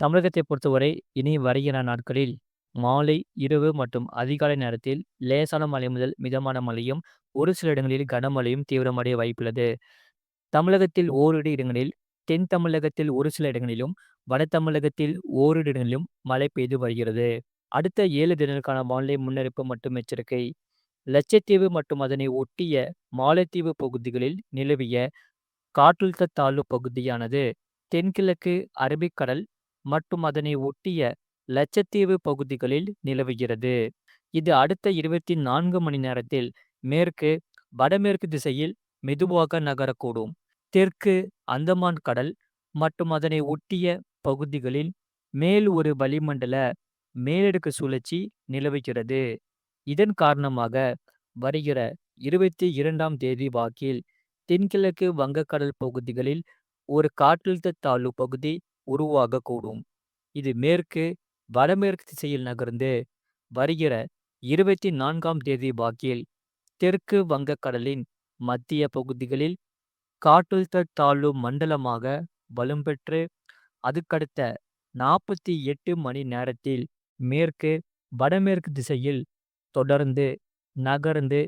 தமிழகத்தை பொறுத்தவரை இனி வருகிற நாட்களில் மாலை, இரவு மற்றும் அதிகாலை நேரத்தில் லேசான மழை முதல் மிதமான மழையும், ஒரு சில இடங்களில் கனமழையும் தீவிரமடைய வாய்ப்புள்ளது. தமிழகத்தில் ஓரிரு இடங்களில், தென் தமிழகத்தில் ஒரு சில இடங்களிலும், வட தமிழகத்தில் ஓரிரு இடங்களிலும் மழை பெய்து வருகிறது. அடுத்த ஏழு தினங்களுக்கான வானிலை முன்னெடுப்பு மற்றும் எச்சரிக்கை. லட்சத்தீவு மற்றும் அதனை ஒட்டிய மாலத்தீவு பகுதிகளில் நிலவிய காற்றழுத்த தாழ்வு பகுதியானது தென்கிழக்கு அரபிக்கடல் மற்றும் அதனை ஒட்டிய லட்சத்தீவு பகுதிகளில் நிலவுகிறது. இது அடுத்த 24 மணி நேரத்தில் மேற்கு, வடமேற்கு திசையில் மெதுவாக நகரக்கூடும். தெற்கு அந்தமான் கடல் மற்றும் அதனை ஒட்டிய பகுதிகளில் மேல் ஒரு வளிமண்டல மேலடுக்கு சுழற்சி நிலவுகிறது. இதன் காரணமாக வருகிற 22ஆம் தேதி வாக்கில் தென்கிழக்கு வங்கக்கடல் பகுதிகளில் ஒரு காற்றழுத்த தாழ்வு பகுதி உருவாகக்கூடும். இது மேற்கு, வடமேற்கு திசையில் நகர்ந்து வருகிற 24ஆம் தேதி வாக்கில் தெற்கு வங்கக்கடலின் மத்திய பகுதிகளில் காற்றழுத்த தாழ்வு மண்டலமாக வலுப்பெற்று அதுக்கடுத்த 48 மணி நேரத்தில் மேற்கு, வடமேற்கு திசையில் தொடர்ந்து நகர்ந்து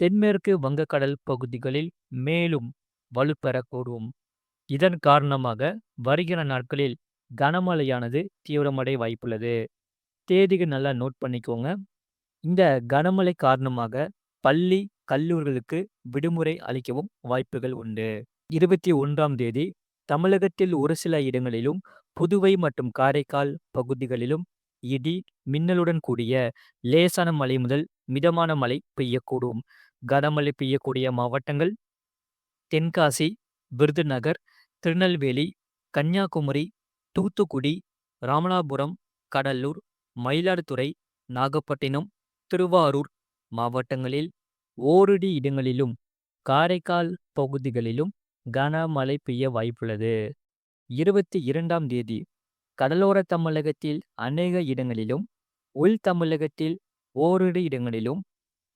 தென்மேற்கு வங்கக்கடல் பகுதிகளில் மேலும் வலுப்பெறக்கூடும். இதன் காரணமாக வருகிற நாட்களில் கனமழையானது தீவிரமடைய வாய்ப்புள்ளது. தேதிகள் நல்லா நோட் பண்ணிக்கோங்க. இந்த கனமழை காரணமாக பள்ளி, கல்லூரிகளுக்கு விடுமுறை அளிக்கவும் வாய்ப்புகள் உண்டு. 21ஆம் தேதி தமிழகத்தில் ஒரு சில இடங்களிலும், புதுவை மற்றும் காரைக்கால் பகுதிகளிலும் இடி, மின்னலுடன் கூடிய லேசான மழை முதல் மிதமான மழை பெய்யக்கூடும். கனமழை பெய்யக்கூடிய மாவட்டங்கள் தென்காசி, விருதுநகர், திருநெல்வேலி, கன்னியாகுமரி, தூத்துக்குடி, ராமநாதபுரம், கடலூர், மயிலாடுதுறை, நாகப்பட்டினம், திருவாரூர் மாவட்டங்களில் ஓரிரு இடங்களிலும், காரைக்கால் பகுதிகளிலும் கனமழை பெய்ய வாய்ப்புள்ளது. 22ஆம் தேதி கடலோர தமிழகத்தில் அநேக இடங்களிலும், உள் தமிழகத்தில் ஓரிரு இடங்களிலும்,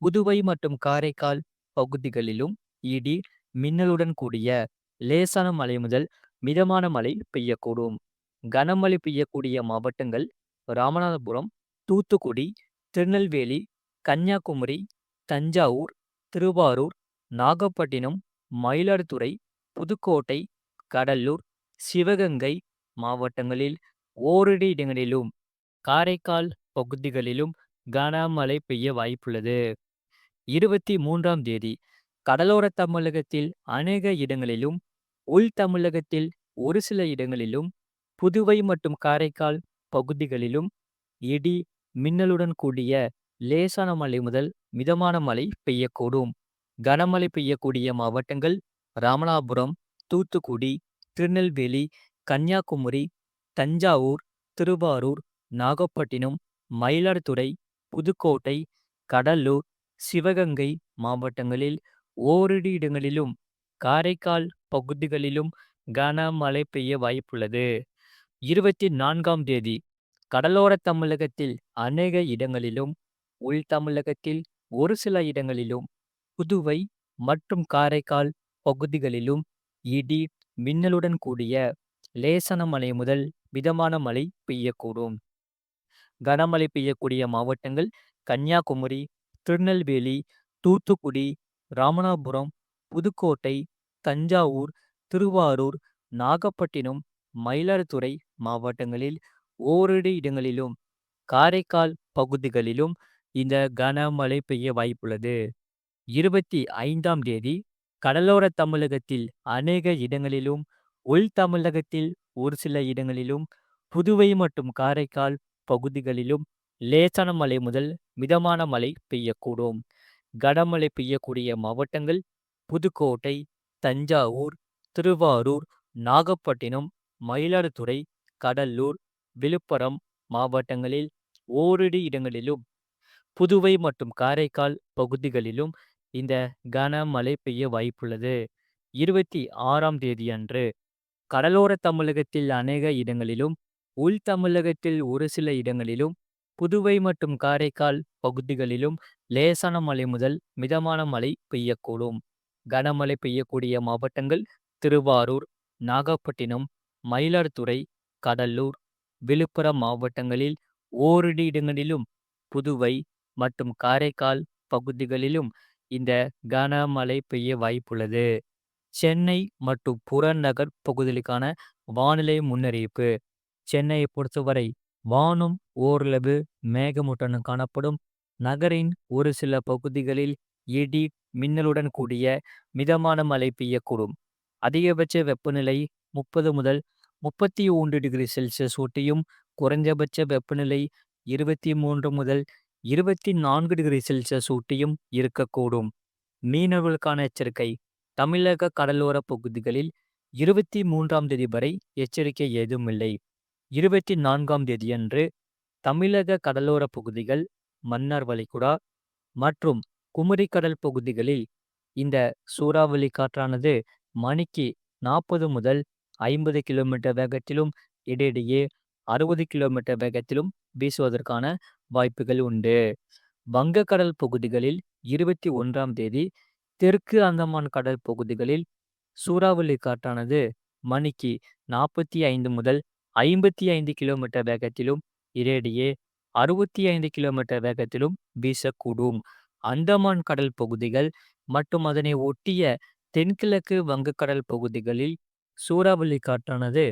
புதுவை மற்றும் காரைக்கால் பகுதிகளிலும் இடி, மின்னலுடன் கூடிய லேசான மழை முதல் மிதமான மழை பெய்யக்கூடும். கனமழை பெய்யக்கூடிய மாவட்டங்கள் ராமநாதபுரம், தூத்துக்குடி, திருநெல்வேலி, கன்னியாகுமரி, தஞ்சாவூர், திருவாரூர், நாகப்பட்டினம், மயிலாடுதுறை, புதுக்கோட்டை, கடலூர், சிவகங்கை மாவட்டங்களில் ஓரிரு இடங்களிலும், காரைக்கால் பகுதிகளிலும் கனமழை பெய்ய வாய்ப்புள்ளது. 23ஆம் தேதி கடலோர தமிழகத்தில் அநேக இடங்களிலும், உள் தமிழகத்தில் ஒரு சில இடங்களிலும், புதுவை மற்றும் காரைக்கால் பகுதிகளிலும் இடி, மின்னலுடன் கூடிய லேசான மழை முதல் மிதமான மழை பெய்யக்கூடும். கனமழை பெய்யக்கூடிய மாவட்டங்கள் ராமநாதபுரம், தூத்துக்குடி, திருநெல்வேலி, கன்னியாகுமரி, தஞ்சாவூர், திருவாரூர், நாகப்பட்டினம், மயிலாடுதுறை, புதுக்கோட்டை, கடலூர், சிவகங்கை மாவட்டங்களில் ஓரிரு இடங்களிலும், காரைக்கால் பகுதிகளிலும் கனமழை பெய்ய வாய்ப்புள்ளது. 24ஆம் தேதி கடலோர தமிழகத்தில் அநேக இடங்களிலும், உள் தமிழகத்தில் ஒரு சில இடங்களிலும், புதுவை மற்றும் காரைக்கால் பகுதிகளிலும் இடி, மின்னலுடன் கூடிய லேசன மழை முதல் மிதமான மழை பெய்யக்கூடும். கனமழை பெய்யக்கூடிய மாவட்டங்கள் கன்னியாகுமரி, திருநெல்வேலி, தூத்துக்குடி, ராமநாதபுரம், புதுக்கோட்டை, தஞ்சாவூர், திருவாரூர், நாகப்பட்டினம், மயிலாடுதுறை மாவட்டங்களில் ஓரிரு இடங்களிலும், காரைக்கால் பகுதிகளிலும் இந்த கனமழை பெய்ய வாய்ப்புள்ளது. 25ஆம் தேதி கடலோர தமிழகத்தில் அநேக இடங்களிலும், உள் தமிழகத்தில் ஒரு சில இடங்களிலும், புதுவை மற்றும் காரைக்கால் பகுதிகளிலும் லேசான மழை முதல் மிதமான மழை பெய்யக்கூடும். கனமழை பெய்யக்கூடிய மாவட்டங்கள் புதுக்கோட்டை, தஞ்சாவூர், திருவாரூர், நாகப்பட்டினம், மயிலாடுதுறை, கடலூர், விழுப்புரம் மாவட்டங்களில் ஓரிரு இடங்களிலும், புதுவை மற்றும் காரைக்கால் பகுதிகளிலும் இந்த கனமழை பெய்ய வாய்ப்புள்ளது. 26ஆம் தேதியன்று கடலோர தமிழகத்தில் அநேக இடங்களிலும், உள் தமிழகத்தில் ஒரு சில இடங்களிலும், புதுவை மற்றும் காரைக்கால் பகுதிகளிலும் லேசான மழை முதல் மிதமான மழை பெய்யக்கூடும். கனமழை பெய்யக்கூடிய மாவட்டங்கள் திருவாரூர், நாகப்பட்டினம், மயிலாடுதுறை, கடலூர், விழுப்புரம் மாவட்டங்களில் ஓரிரு இடங்களிலும், புதுவை மற்றும் காரைக்கால் பகுதிகளிலும் இந்த கனமழை பெய்ய வாய்ப்புள்ளது. சென்னை மற்றும் புறநகர் பகுதிகளுக்கான வானிலை முன்னறிவிப்பு சென்னையை பொறுத்தவரை வானம் ஓரளவு மேகமூட்டனும் காணப்படும். நகரின் ஒரு சில பகுதிகளில் இடி, மின்னலுடன் கூடிய மிதமான மழை பெய்யக்கூடும். அதிகபட்ச வெப்பநிலை முப்பது முதல் முப்பத்தி ஒன்று டிகிரி செல்சியஸ் ஒட்டியும், குறைந்தபட்ச வெப்பநிலை இருபத்தி மூன்று முதல் இருபத்தி நான்கு டிகிரி செல்சியஸ் ஒட்டியும் இருக்கக்கூடும். மீனவர்களுக்கான எச்சரிக்கை தமிழக கடலோர பகுதிகளில் இருபத்தி மூன்றாம் தேதி வரை எச்சரிக்கை ஏதும் இல்லை. இருபத்தி நான்காம் தேதியன்று தமிழக கடலோர பகுதிகள், மன்னார் வளைகுடா மற்றும் குமரிக்கடல் பகுதிகளில் இந்த சூறாவளி காற்றானது மணிக்கு நாற்பது முதல் ஐம்பது கிலோமீட்டர் வேகத்திலும், இடையிடையே அறுபது கிலோமீட்டர் வேகத்திலும் வீசுவதற்கான வாய்ப்புகள் உண்டு. வங்கக்கடல் பகுதிகளில் இருபத்தி ஒன்றாம் தேதி தெற்கு அந்தமான் கடல் பகுதிகளில் சூறாவளி காற்றானது மணிக்கு நாற்பத்தி ஐந்து முதல் ஐம்பத்தி ஐந்து கிலோமீட்டர் வேகத்திலும், இடையிடையே அறுபத்தி ஐந்து கிலோமீட்டர் வேகத்திலும் வீசக்கூடும். அந்தமான் கடல் பகுதிகள் மற்றும் அதனை ஒட்டிய தென்கிழக்கு வங்கக்கடல் பகுதிகளில் சூறாவளி காற்றானது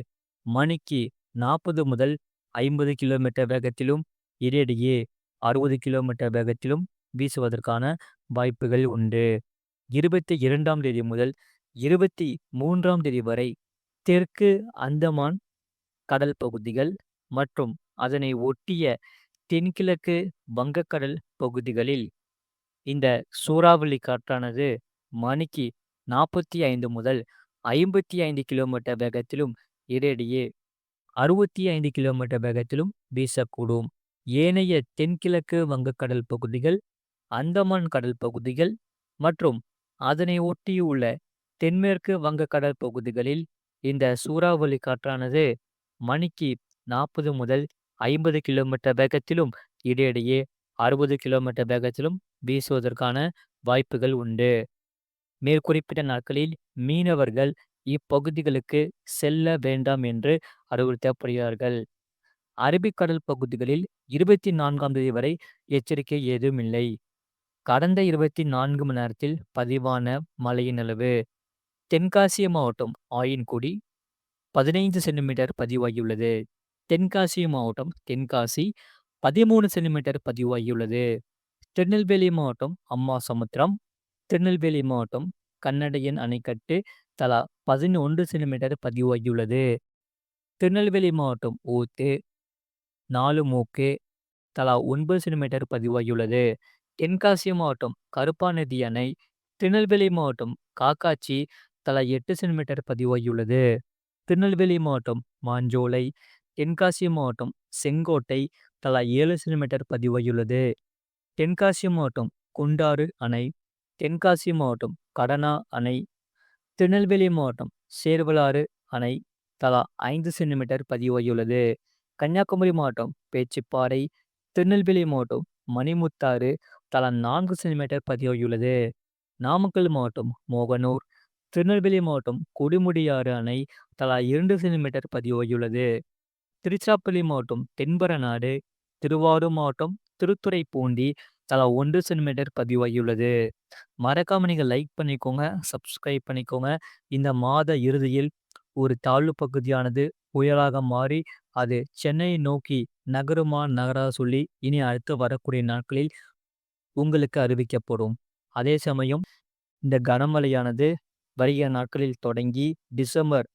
மணிக்கு நாற்பது முதல் ஐம்பது கிலோமீட்டர் வேகத்திலும், இடையிடையே அறுபது கிலோமீட்டர் வேகத்திலும் வீசுவதற்கான வாய்ப்புகள் உண்டு. இருபத்தி இரண்டாம் தேதி முதல் இருபத்தி மூன்றாம் தேதி வரை தெற்கு அந்தமான் கடல் பகுதிகள் மற்றும் அதனை ஒட்டிய தென்கிழக்கு வங்கக்கடல் பகுதிகளில் இந்த சூறாவளி காற்றானது மணிக்கு நாற்பத்தி ஐந்து முதல் ஐம்பத்தி ஐந்து கிலோமீட்டர் வேகத்திலும், இடையிடையே அறுபத்தி ஐந்து கிலோமீட்டர் வேகத்திலும் வீசக்கூடும். ஏனைய தென்கிழக்கு வங்கக்கடல் பகுதிகள், அந்தமான் கடல் பகுதிகள் மற்றும் அதனை ஒட்டியுள்ள தென்மேற்கு வங்கக்கடல் பகுதிகளில் இந்த சூறாவளி காற்றானது மணிக்கு நாற்பது முதல் ஐம்பது கிலோமீட்டர் வேகத்திலும், இடையிடையே அறுபது கிலோமீட்டர் வேகத்திலும் வீசுவதற்கான வாய்ப்புகள் உண்டு. மேற்குறிப்பிட்ட நாட்களில் மீனவர்கள் இப்பகுதிகளுக்கு செல்ல வேண்டாம் என்று அறிவுறுத்தப்படுகிறார்கள். அரபிக்கடல் பகுதிகளில் இருபத்தி நான்காம் தேதி வரை எச்சரிக்கை ஏதும் இல்லை. கடந்த இருபத்தி நான்கு மணி நேரத்தில் பதிவான மழையின் அளவு தென்காசிய மாவட்டம் ஆயின்குடி பதினைந்து சென்டிமீட்டர் பதிவாகியுள்ளது. தென்காசி மாவட்டம் தென்காசி பதிமூணு சென்டிமீட்டர் பதிவாகியுள்ளது. திருநெல்வேலி மாவட்டம் அம்மா சமுத்திரம் திருநெல்வேலி மாவட்டம் கன்னடையின் அணைக்கட்டு தலா பதினொன்று சென்டிமீட்டர் பதிவாகியுள்ளது. திருநெல்வேலி மாவட்டம் ஊத்து, நாலுமூக்கு தலா ஒன்பது சென்டிமீட்டர் பதிவாகியுள்ளது. தென்காசி மாவட்டம் கருப்பாநதி அணை, திருநெல்வேலி மாவட்டம் காக்காச்சி தலா எட்டு சென்டிமீட்டர் பதிவாகியுள்ளது. திருநெல்வேலி மாவட்டம் மாஞ்சோலை, தென்காசி மாவட்டம் செங்கோட்டை தலா ஏழு சென்டிமீட்டர் பதிவாகியுள்ளது. தென்காசி மாவட்டம் குண்டாறு அணை, தென்காசி மாவட்டம் கடனா அணை, திருநெல்வேலி மாவட்டம் சேர்வலாறு அணை தலா ஐந்து சென்டிமீட்டர் பதிவாகியுள்ளது. கன்னியாகுமரி மாவட்டம் பேச்சிப்பாறை, திருநெல்வேலி மாவட்டம் மணிமுத்தாறு தலா நான்கு சென்டிமீட்டர் பதிவாகியுள்ளது. நாமக்கல் மாவட்டம் மோகனூர், திருநெல்வேலி மாவட்டம் கொடுமுடியாறு அணை தலா இரண்டு சென்டிமீட்டர் பதிவாகியுள்ளது. திருச்சிராப்பள்ளி மாவட்டம் தென்பரநாடு, திருவாரூர் மாவட்டம் திருத்துறைப்பூண்டி தலா ஒன்று சென்டிமீட்டர் பதிவாகியுள்ளது. மறக்காம நீங்கள் லைக் பண்ணிக்கோங்க, சப்ஸ்கிரைப் பண்ணிக்கோங்க. இந்த மாத இறுதியில் ஒரு தாழ்வு பகுதியானது புயலாக மாறி அது சென்னையை நோக்கி நகருமா நகரா சொல்லி இனி அடுத்து வரக்கூடிய நாட்களில் உங்களுக்கு அறிவிக்கப்படும். அதே சமயம் இந்த கனமழையானது வருகிற நாட்களில் தொடங்கி டிசம்பர்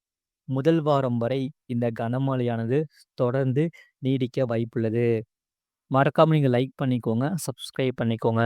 முதல் வாரம் வரை இந்த கனமழையானது தொடர்ந்து நீடிக்க வாய்ப்புள்ளது. மறக்காமல் நீங்கள் லைக் பண்ணிக்கோங்க, சப்ஸ்கிரைப் பண்ணிக்கோங்க.